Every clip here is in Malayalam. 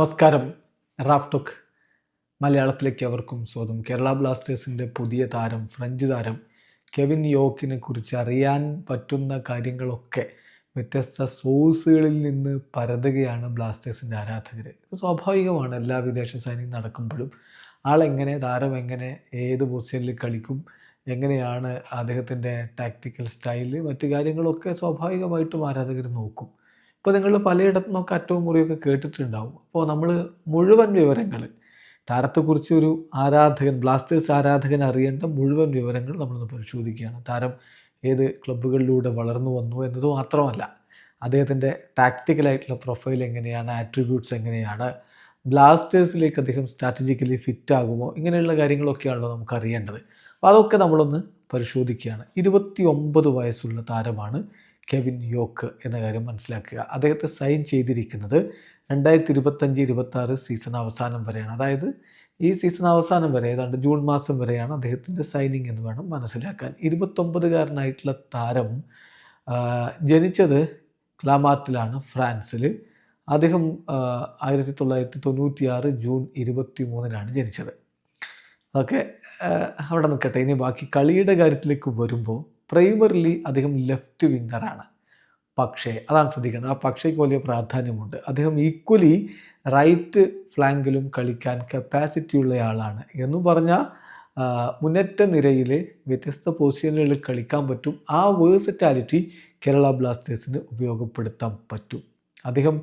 നമസ്കാരം. റാഫ് ടോക്ക് മലയാളത്തിലേക്ക് അവർക്കും സ്വാഗതം. കേരള ബ്ലാസ്റ്റേഴ്സിന്റെ പുതിയ താരം ഫ്രഞ്ച് താരം കെവിൻ യോക്കിനെ കുറിച്ച് അറിയാൻ പറ്റുന്ന കാര്യങ്ങളൊക്കെ വ്യത്യസ്ത സോഴ്സുകളിൽ നിന്ന് പരതുകയാണ് ബ്ലാസ്റ്റേഴ്സിന്റെ ആരാധകർ സ്വാഭാവികമാണ്. എല്ലാ വിദേശ സൈനിങ് നടക്കുമ്പോഴും ആളെങ്ങനെ താരം എങ്ങനെ ഏത് പൊസിഷനിൽ കളിക്കും എങ്ങനെയാണ് അദ്ദേഹത്തിന്റെ ടാക്റ്റിക്കൽ സ്റ്റൈൽ മറ്റു കാര്യങ്ങളൊക്കെ സ്വാഭാവികമായിട്ടും ആരാധകർ നോക്കും. ഇപ്പോൾ നിങ്ങൾ പലയിടത്തു നിന്നൊക്കെ അറ്റവും മുറിയൊക്കെ കേട്ടിട്ടുണ്ടാവും. അപ്പോൾ നമ്മൾ മുഴുവൻ വിവരങ്ങൾ താരത്തെക്കുറിച്ച് ഒരു ആരാധകൻ ബ്ലാസ്റ്റേഴ്സ് ആരാധകൻ അറിയേണ്ട മുഴുവൻ വിവരങ്ങൾ നമ്മളൊന്ന് പരിശോധിക്കുകയാണ്. താരം ഏത് ക്ലബ്ബുകളിലൂടെ വളർന്നു വന്നു എന്നത് മാത്രമല്ല അദ്ദേഹത്തിന്റെ ടാക്റ്റിക്കലായിട്ടുള്ള പ്രൊഫൈൽ എങ്ങനെയാണ് ആട്രിബ്യൂട്ട്സ് എങ്ങനെയാണ് ബ്ലാസ്റ്റേഴ്സിലേക്ക് അദ്ദേഹം സ്ട്രാറ്റജിക്കലി ഫിറ്റ് ആകുമോ ഇങ്ങനെയുള്ള കാര്യങ്ങളൊക്കെയാണല്ലോ നമുക്ക് അറിയേണ്ടത്. അപ്പോൾ അതൊക്കെ നമ്മളൊന്ന് പരിശോധിക്കുകയാണ്. ഇരുപത്തി ഒമ്പത് വയസ്സുള്ള താരമാണ് കെവിൻ യോക്ക് എന്ന കാര്യം മനസ്സിലാക്കുക. അദ്ദേഹത്തെ സൈൻ ചെയ്തിരിക്കുന്നത് രണ്ടായിരത്തി ഇരുപത്തഞ്ച് ഇരുപത്താറ് സീസൺ അവസാനം വരെയാണ്. അതായത് ഈ സീസൺ അവസാനം വരെ ഏതാണ്ട് ജൂൺ മാസം വരെയാണ് അദ്ദേഹത്തിന്റെ സൈനിങ് എന്ന് വേണം മനസ്സിലാക്കാൻ. ഇരുപത്തൊമ്പതുകാരനായിട്ടുള്ള താരം ജനിച്ചത് ക്ലാമാർട്ടിലാണ് ഫ്രാൻസിൽ അദ്ദേഹം ആയിരത്തി തൊള്ളായിരത്തി തൊണ്ണൂറ്റിയാറ് ജൂൺ ഇരുപത്തി മൂന്നിനാണ് ജനിച്ചത്. അതൊക്കെ അവിടെ നിൽക്കട്ടെ. ഇനി ബാക്കി കളിയുടെ കാര്യത്തിലേക്ക് വരുമ്പോൾ പ്രൈമറിലി അദ്ദേഹം ലെഫ്റ്റ് വിങ്ങറാണ് പക്ഷേ അതാണ് ശ്രദ്ധിക്കേണ്ടത്. ആ പക്ഷേക്ക് വലിയ പ്രാധാന്യമുണ്ട്. അദ്ദേഹം ഈക്വലി റൈറ്റ് ഫ്ലാങ്കിലും കളിക്കാൻ കപ്പാസിറ്റി ഉള്ളയാളാണ് എന്ന് പറഞ്ഞാൽ മുന്നേറ്റ നിരയിൽ വ്യത്യസ്ത പൊസിഷനുകളിൽ കളിക്കാൻ പറ്റും. ആ വേഴ്സറ്റാലിറ്റി കേരള ബ്ലാസ്റ്റേഴ്സിന് ഉപയോഗപ്പെടുത്താൻ പറ്റും. അദ്ദേഹം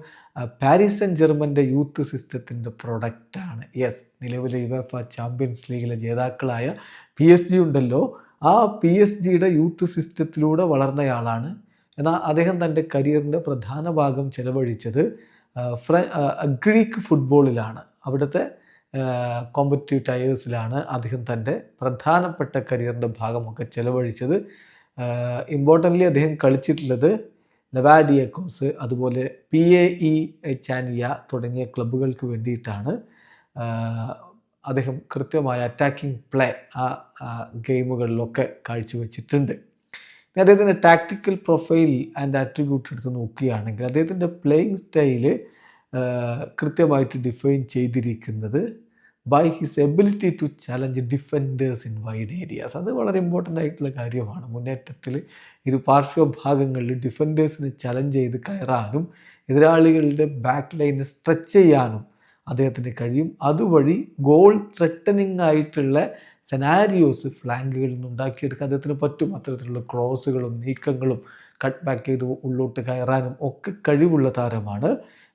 പാരീസ് ആൻഡ് ജർമ്മന്റെ യൂത്ത് സിസ്റ്റത്തിന്റെ പ്രൊഡക്റ്റാണ്. യെസ് നിലവിലെ യുവഫ ചാമ്പ്യൻസ് ലീഗിലെ ജേതാക്കളായ പി എസ് ജി ഉണ്ടല്ലോ. ആ പി എസ് ജിയുടെ യൂത്ത് സിസ്റ്റത്തിലൂടെ വളർന്നയാളാണ്. എന്നാൽ അദ്ദേഹം തന്റെ കരിയറിന്റെ പ്രധാന ഭാഗം ചെലവഴിച്ചത് ഫ്ര ഗ്രീക്ക് ഫുട്ബോളിലാണ്. അവിടുത്തെ കോമ്പറ്റീവ് ടയേഴ്സിലാണ് അദ്ദേഹം തന്റെ പ്രധാനപ്പെട്ട കരിയറിന്റെ ഭാഗമൊക്കെ ചെലവഴിച്ചത്. ഇമ്പോർട്ടന്റ്ലി അദ്ദേഹം കളിച്ചിട്ടുള്ളത് ലെവാഡിയക്കോസ് അതുപോലെ പി എ ഇ ചാനിയ തുടങ്ങിയ ക്ലബ്ബുകൾക്ക് വേണ്ടിയിട്ടാണ് അദ്ദേഹം കൃത്യമായ അറ്റാക്കിംഗ് പ്ലേ ആ ഗെയിമുകളിലൊക്കെ കാഴ്ചവെച്ചിട്ടുണ്ട്. അദ്ദേഹത്തിന്റെ ടാക്ടിക്കൽ പ്രൊഫൈൽ ആൻഡ് ആട്രിബ്യൂട്ട് എടുത്ത് നോക്കുകയാണെങ്കിൽ അദ്ദേഹത്തിന്റെ പ്ലേയിങ് സ്റ്റൈൽ കൃത്യമായിട്ട് ഡിഫൈൻ ചെയ്തിരിക്കുന്നത് by his ability to challenge defenders in wide areas അത് വളരെ ഇമ്പോർട്ടന്റ് ആയിട്ടുള്ള കാര്യമാണ്. മുന്നേറ്റത്തിൽ ഇരു പാർശ്വഭാഗങ്ങളിൽ ഡിഫൻഡേഴ്സിനെ ചലഞ്ച് ചെയ്ത് കയറാനും എതിരാളികളുടെ ബാക്ക് ലൈനെ സ്ട്രെച്ച് ചെയ്യാനും അദ്ദേഹത്തിന് കഴിയും. അതുവഴി ഗോൾ ത്രെട്ടനിങ് ആയിട്ടുള്ള സെനാരിയോസ് ഫ്ലാങ്കുകളിൽ നിന്ന് ഉണ്ടാക്കിയെടുക്കാൻ അദ്ദേഹത്തിന് പറ്റും. അത്തരത്തിലുള്ള ക്രോസുകളും നീക്കങ്ങളും കട്ട് ബാക്ക് ചെയ്ത് ഉള്ളോട്ട് കയറാനും ഒക്കെ കഴിവുള്ള താരമാണ്.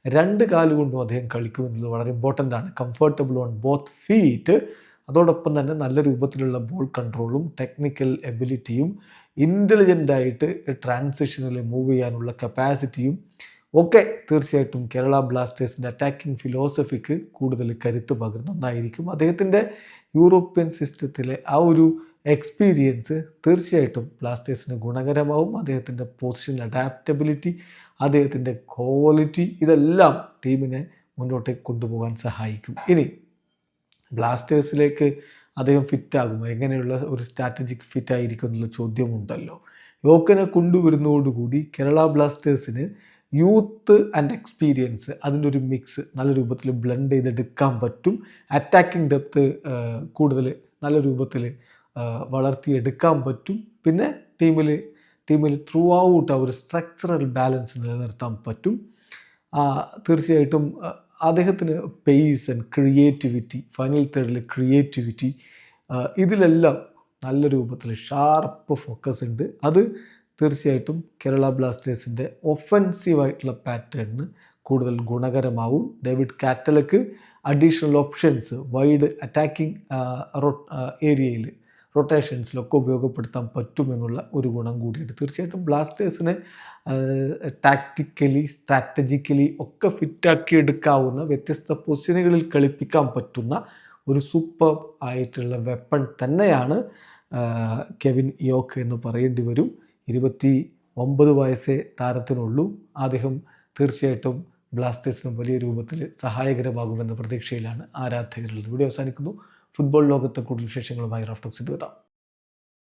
രണ്ട് കാലുകൊണ്ടും അദ്ദേഹം കളിക്കുമെന്നത് വളരെ ഇമ്പോർട്ടന്റ് ആണ്. കംഫർട്ടബിൾ ഓൺ ബോത്ത് ഫീറ്റ് അതോടൊപ്പം തന്നെ നല്ല രൂപത്തിലുള്ള ബോൾ കൺട്രോളും ടെക്നിക്കൽ എബിലിറ്റിയും ഇന്റലിജന്റായിട്ട് ട്രാൻസിഷനിൽ മൂവ് ചെയ്യാനുള്ള കപ്പാസിറ്റിയും ഒക്കെ തീർച്ചയായിട്ടും കേരള ബ്ലാസ്റ്റേഴ്സിന്റെ അറ്റാക്കിംഗ് ഫിലോസഫിക്ക് കൂടുതൽ കരുത്ത് പകർന്ന ഒന്നായിരിക്കും. അദ്ദേഹത്തിന്റെ യൂറോപ്യൻ സിസ്റ്റത്തിലെ ആ ഒരു എക്സ്പീരിയൻസ് തീർച്ചയായിട്ടും ബ്ലാസ്റ്റേഴ്സിന് ഗുണകരമാവും. അദ്ദേഹത്തിന്റെ പൊസിഷൻ അഡാപ്റ്റബിലിറ്റി അദ്ദേഹത്തിന്റെ ക്വാളിറ്റി ഇതെല്ലാം ടീമിനെ മുന്നോട്ട് കൊണ്ടുപോകാൻ സഹായിക്കും. ഇനി ബ്ലാസ്റ്റേഴ്സിലേക്ക് അദ്ദേഹം ഫിറ്റാകുമോ എങ്ങനെയുള്ള ഒരു സ്ട്രാറ്റജിക്ക് ഫിറ്റ് ആയിരിക്കും എന്നുള്ള ചോദ്യമുണ്ടല്ലോ. യോക്കനെ കൊണ്ടുവരുന്നതോടുകൂടി കേരള ബ്ലാസ്റ്റേഴ്സിന് യൂത്ത് ആൻഡ് എക്സ്പീരിയൻസ് അതിന്റെ ഒരു മിക്സ് നല്ല രൂപത്തിൽ ബ്ലെൻഡ് ചെയ്തെടുക്കാൻ പറ്റും. അറ്റാക്കിംഗ് ഡെപ്ത്ത് കൂടുതൽ നല്ല രൂപത്തിൽ വളർത്തിയെടുക്കാൻ പറ്റും. പിന്നെ ടീമിൽ ടീമിൽ ത്രൂ ഔട്ട് ആ ഒരു സ്ട്രക്ചറൽ ബാലൻസ് നിലനിർത്താൻ പറ്റും. തീർച്ചയായിട്ടും അദ്ദേഹത്തിന് പേസ് ആൻഡ് ക്രിയേറ്റിവിറ്റി ഫൈനൽ തേർഡിൽ ക്രിയേറ്റിവിറ്റി ഇതിലെല്ലാം നല്ല രൂപത്തിൽ ഷാർപ്പ് ഫോക്കസ് ഉണ്ട്. അത് തീർച്ചയായിട്ടും കേരള ബ്ലാസ്റ്റേഴ്സിന്റെ ഒഫൻസീവായിട്ടുള്ള പാറ്റേണിന് കൂടുതൽ ഗുണകരമാവും. ഡേവിഡ് കാറ്റലക്ക് അഡീഷണൽ ഓപ്ഷൻസ് വൈഡ് അറ്റാക്കിംഗ് ഏരിയയിൽ റൊട്ടേഷൻസിലൊക്കെ ഉപയോഗപ്പെടുത്താൻ പറ്റുമെന്നുള്ള ഒരു ഗുണം കൂടിയുണ്ട്. തീർച്ചയായിട്ടും ബ്ലാസ്റ്റേഴ്സിനെ ടാക്റ്റിക്കലി സ്ട്രാറ്റജിക്കലി ഒക്കെ ഫിറ്റാക്കി എടുക്കാവുന്ന വ്യത്യസ്ത പൊസിഷനുകളിൽ കളിപ്പിക്കാൻ പറ്റുന്ന ഒരു സൂപ്പർ ആയിട്ടുള്ള വെപ്പൺ തന്നെയാണ് കെവിൻ യോക്ക് എന്ന് പറയേണ്ടി വരും. ഇരുപത്തി ഒമ്പത് വയസ്സേ താരത്തിനുള്ളൂ. അദ്ദേഹം തീർച്ചയായിട്ടും ബ്ലാസ്റ്റേഴ്സിനും വലിയ രൂപത്തിൽ സഹായകരമാകുമെന്ന പ്രതീക്ഷയിലാണ് ആരാധകരുള്ളത്. ഇവിടെ അവസാനിക്കുന്നു. ഫുട്ബോൾ ലോകത്തെ കൂടുതൽ വിശേഷങ്ങളുമായി റഫ്റ്റോക്സിന്റെ എത്താം